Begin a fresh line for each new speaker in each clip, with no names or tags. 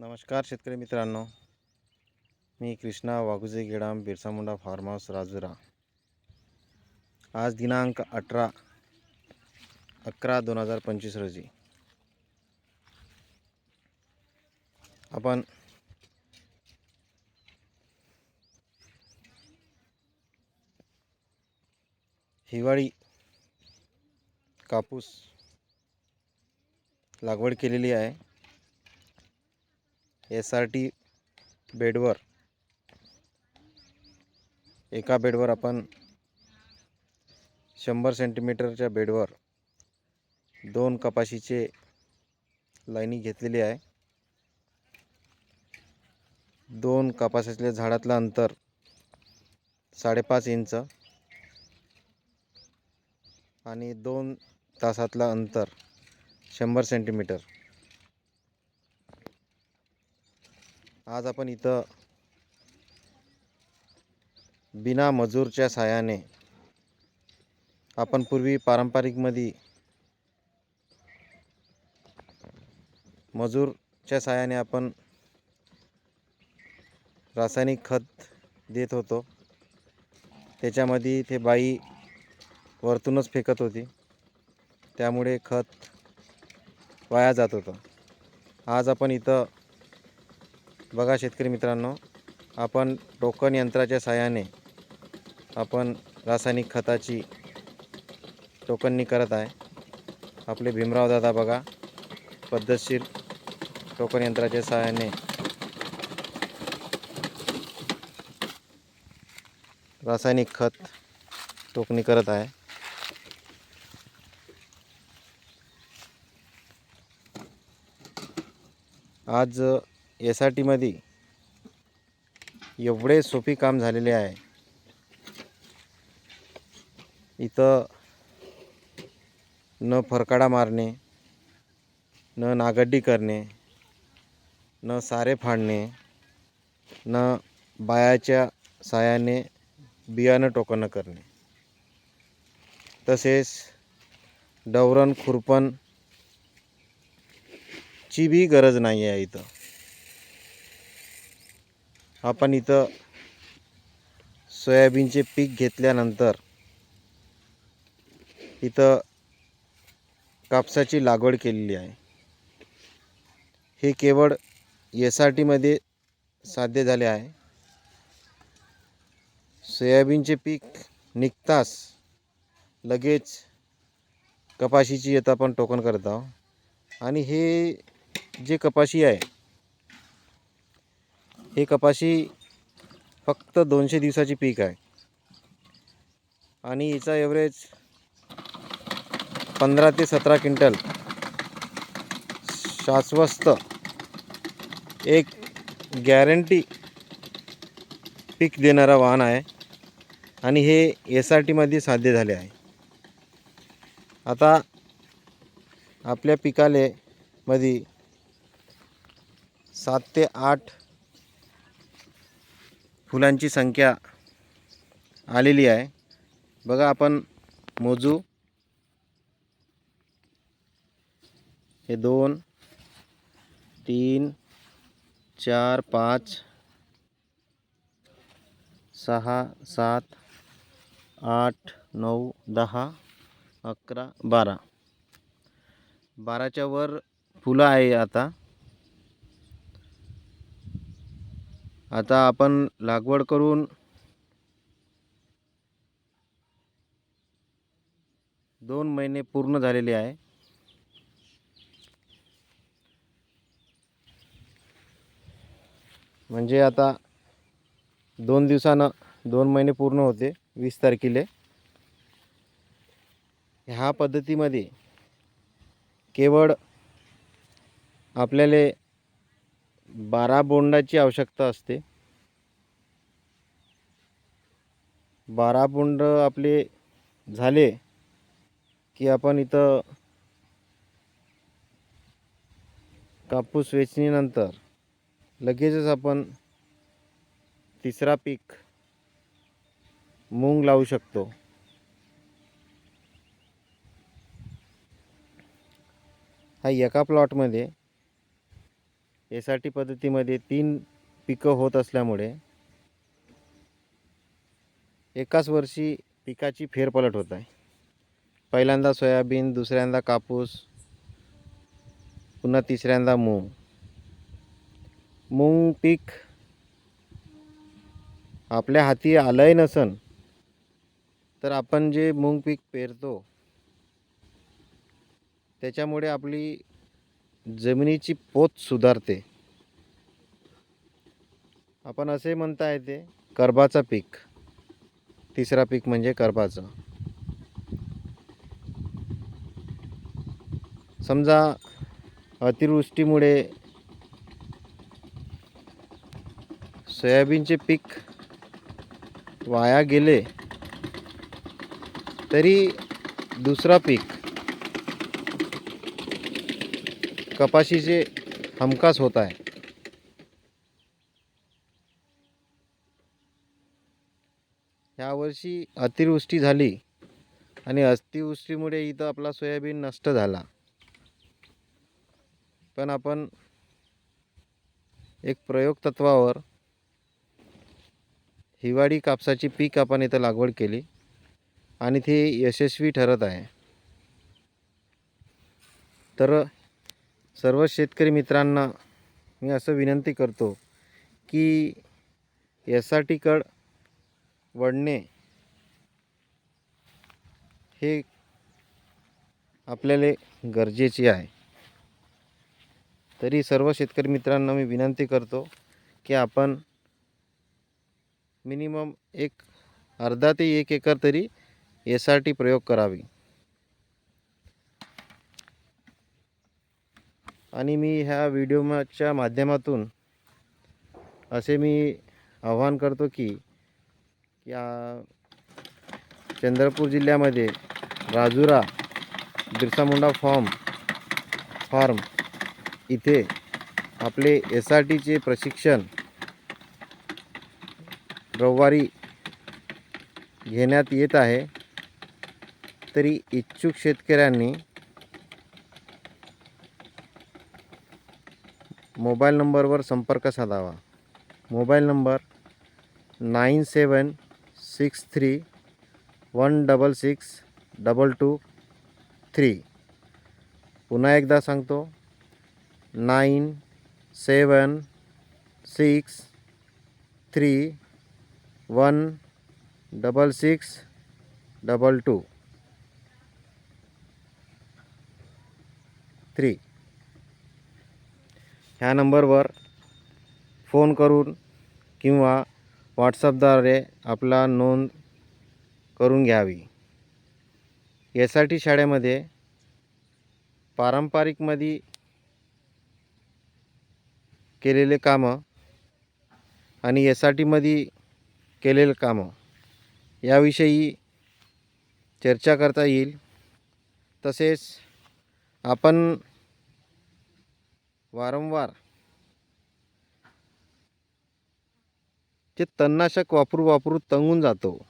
नमस्कार शेतकरी मित्रांनो. मी कृष्णा वाघुजे गेडाम बिरसा मुंडा फार्म हाऊस राजुरा. आज दिनांक अठरा अकरा दोन हजार पंचवीस रोजी. आपण हिवाळी कापूस लागवड केलेली आहे. एस आर टी बेडवर एका बेडवर आपण शंभर सेंटीमीटरच्या बेडवर दोन कपाशीचे लाईनी घेतलेली आहे. दोन कपाशीतल्या झाडातलं अंतर साडेपाच इंच आणि दोन तासातलं अंतर शंभर सेंटीमीटर. आज आपण इथं बिना मजूरच्या साहाय्याने आपण पूर्वी पारंपरिकमध्ये मजूरच्या साहाय्याने आपण रासायनिक खत देत होतो. त्याच्यामध्ये ते बाई वरतूनच फेकत होती. त्यामुळे खत वाया जात होतं. आज आपण इथं बघा शेतकरी मित्रांनो आपण टोकन यंत्राच्या साहाय्याने आपण रासायनिक खताची टोकननी करत आहे. आपले भीमराव दादा बघा पद्धतशीर टोकन यंत्राच्या सहाय्याने रासायनिक खत टोकणी करत आहे. आज एस आर टीमध्ये एवढे सोपी काम झालेले आहे. इथं न फरकाडा मारणे न नागड्डी करणे न सारे फाडणे न बायाच्या सायाने बियाणं टोकणं करणे. तसेच डवरण खुरपण ची बी गरज नाही आहे इथं. आपण इथं सोयाबीनचे पीक घेतल्यानंतर इथं कापसाची लागवड केलेली आहे. हे केवळ एस आर टीमध्ये साध्य झाले आहे. सोयाबीनचे पीक निघताच लगेच कपाशीची येतं आपण टोकन करत आहोत. आणि हे जे कपाशी आहे हे कपाशी फक्त दोनशे दिवसाची पीक आहे. आणि हिचा ॲव्हरेज पंधरा ते सतरा क्विंटल. शाश्वस्त एक गॅरंटी पीक देणारा वाहन आहे. आणि हे एस आर टीमध्ये साध्य झाले आहे. आता आपल्या पिकाले मध्ये सात ते आठ फुलांची संख्या आलेली आहे. बघा आपण मोजू. हे दोन तीन चार पाच सहा सात आठ नऊ दहा अकरा बारा. बाराच्या वर फुलं आहे आता. आता आपण लागवड करून दोन महिने पूर्ण झालेले आहे. म्हणजे आता दोन दिवसानं दोन महिने पूर्ण होते वीस तारखेला. ह्या पद्धतीमध्ये केवळ आपल्याला बारा बोंडाची आवश्यकता असते. बारा बोंड आपले झाले की आपण इथं कापूस वेचणीनंतर लगेचच आपण तिसरा पीक मूग लावू शकतो. हा एका प्लॉटमध्ये एस आर टी पद्धतीमध्ये तीन पिकं होत असल्यामुळे एकाच वर्षी पिकाची फेरपलट होत आहे. पहिल्यांदा सोयाबीन दुसऱ्यांदा कापूस पुन्हा तिसऱ्यांदा मूग. मूग पीक आपल्या हाती आलंही नसन तर आपण जे मूग पीक पेरतो त्याच्यामुळे आपली जमिनीची पोत सुधारते. आपण असे म्हणता येते करबाचा पीक. तिसरा पीक म्हणजे करबाचं. समजा अतिवृष्टीमुळे सोयाबीनचे पीक वाया गेले तरी दुसरा पीक कपाशीचे हमखास होत आहे ह्यावर्षी अतिवृष्टी झाली आणि अतिवृष्टीमुळे इथं आपला सोयाबीन नष्ट झाला. पण आपण एक प्रयोग तत्वावर हिवाळी कापसाची पीक आपण इथं लागवड केली आणि ती यशस्वी ठरत आहे. तर सर्व शेतकरी मित्रांना मी असं विनंती करतो की एस आर टीकड वळणे हे आपल्याला गरजेचे आहे. तरी सर्व शेतकरी मित्रांना मी विनंती करतो की आपण मिनिमम एक अर्धा ते एक एकर तरी एस आर टी प्रयोग करावी. आणि मी ह्या व्हिडिओच्या माध्यमातून असे मी आव्हान करतो की या चंद्रपूर जिल्ह्यामध्ये राजुरा बिरसा मुंडा फॉर्म फार्म इथे आपले एस आर टीचे प्रशिक्षण रविवारी घेण्यात येत आहे. तरी इच्छुक शेतकऱ्यांनी मोबाईल नंबरवर संपर्क साधावा. Mobile number nine seven six three one double six double two three. पुन्हा एकदा सांगतो. Nine seven six three one double six double two three. ह्या नंबरवर फोन करून किंवा व्हॉट्सअपद्वारे आपला नोंद करून घ्यावी. एस आर टी शाळेमध्ये पारंपरिकमध्ये केलेले कामं आणि एस आर टीमध्ये केलेलं कामं याविषयी चर्चा करता येईल. तसेच आपण वारंवार. ते तणनाशक वापरू वापरू तंगून जातो.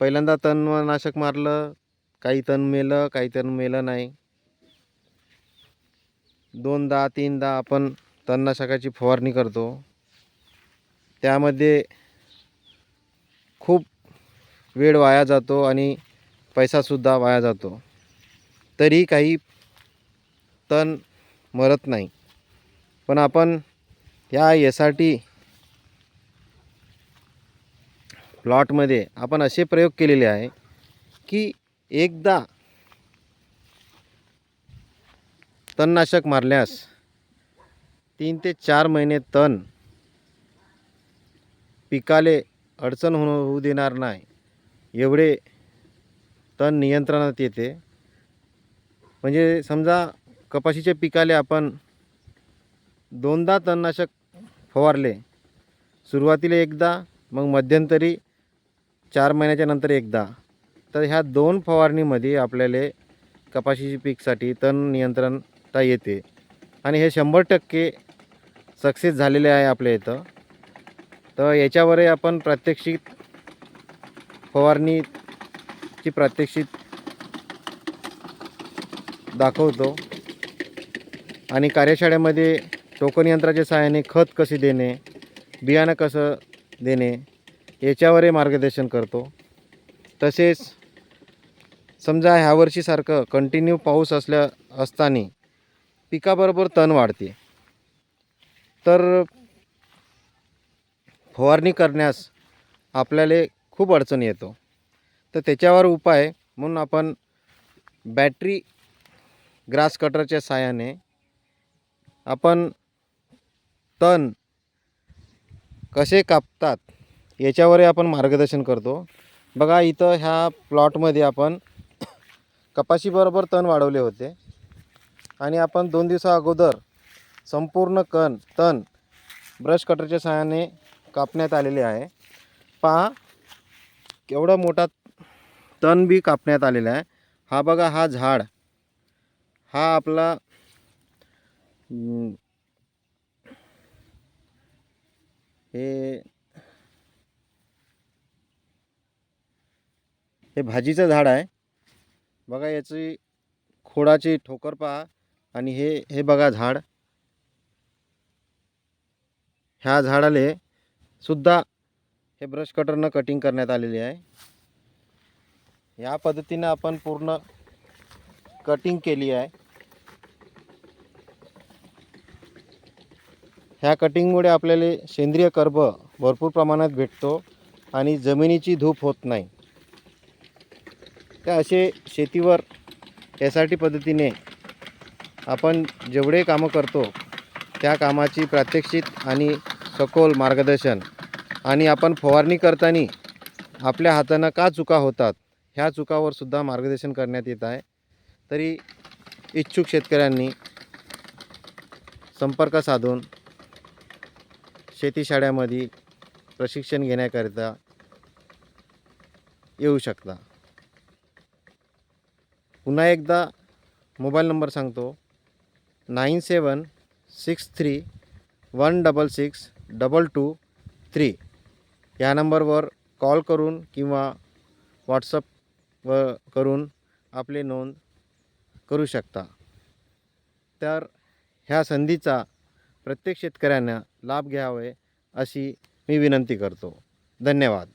पहिल्यांदा तणनाशक मारलं काही तण मेलं काही तण मेलं नाही. दोनदा तीनदा आपण तणनाशकाची फवारणी करतो. त्यामध्ये खूप वेळ वाया जातो आणि पैसासुद्धा वाया जातो. तरी काही तण मरत नाही. पण आपण या एस आर टी प्लॉटमध्ये आपण असे प्रयोग केलेले आहे की एकदा तणनाशक मारल्यास तीन ते चार महिने तण पिकाले अडचण हो होऊ देणार नाही. एवढे तण नियंत्रणात येते. म्हणजे समजा कपाशीच्या पिकाले आपण दोनदा तणनाशक फवारले सुरुवातीला एकदा मग मध्यंतरी चार महिन्याच्या नंतर एकदा. तर ह्या दोन फवारणीमध्ये आपल्याला कपाशीची पीकसाठी तण नियंत्रणता येते. आणि हे शंभर टक्के सक्सेस झालेले आहे आपल्या इथं. तर याच्यावरही आपण प्रात्यक्षिक फवारणीची प्रात्यक्षिक दाखवतो. आणि कार्यशाळेमध्ये टोकन यंत्राच्या सहाय्याने खत कसे देणे बियाणं कसं देणे याच्यावरही मार्गदर्शन करतो. तसेच समजा ह्या वर्षीसारखं कंटिन्यू पाऊस असल्या असताना पिकाबरोबर तण वाढते. तर फवारणी करण्यास आपल्याला खूप अडचण येतो. तर त्याच्यावर उपाय म्हणून आपण बॅटरी ग्रास कटरच्या साहाय्याने आपण तण कसे कापतात याच्यावरही आपण मार्गदर्शन करतो. बघा इथं ह्या प्लॉटमध्ये आपण कपाशीबरोबर तण वाढवले होते. आणि आपण दोन दिवसा अगोदर संपूर्ण कण तण ब्रश कटरच्या सहाय्याने कापण्यात आलेले आहे. पहा केवढा मोठा तण बी कापण्यात आलेला आहे. हा बघा हा झाड हा आपला Mm. हे हे भाजीचं झाड आहे. बघा याची खोडाची ठोकर पहा आणि हे हे बघा झाड. ह्या झाडाले सुद्धा हे ब्रश कटरनं कटिंग करण्यात आलेली आहे. या पद्धतीनं आपण पूर्ण कटिंग केली आहे. ह्या कटिंगमुळे आपल्याला सेंद्रिय कर्ब भरपूर प्रमाणात भेटतो आणि जमिनीची धूप होत नाही. त्या असे शेतीवर एस आर टी पद्धतीने आपण जेवढे कामं करतो त्या कामाची प्रात्यक्षिक आणि सखोल मार्गदर्शन आणि आपण फवारणी करताना आपल्या हातानं का चुका होतात ह्या चुकावर सुद्धा मार्गदर्शन करण्यात येत आहे. तरी इच्छुक शेतकऱ्यांनी संपर्क साधून शेतीशाळ्यामध्ये प्रशिक्षण घेण्याकरिता येऊ शकता. पुन्हा एकदा मोबाईल नंबर सांगतो. Nine seven six three one double six double two three या नंबरवर कॉल करून किंवा व्हॉट्सअप व करून आपली नोंद करू शकता. तर ह्या संधीचा प्रत्येक शेतकऱ्यांना लाभ घ्यावे अशी मी विनंती करतो. धन्यवाद.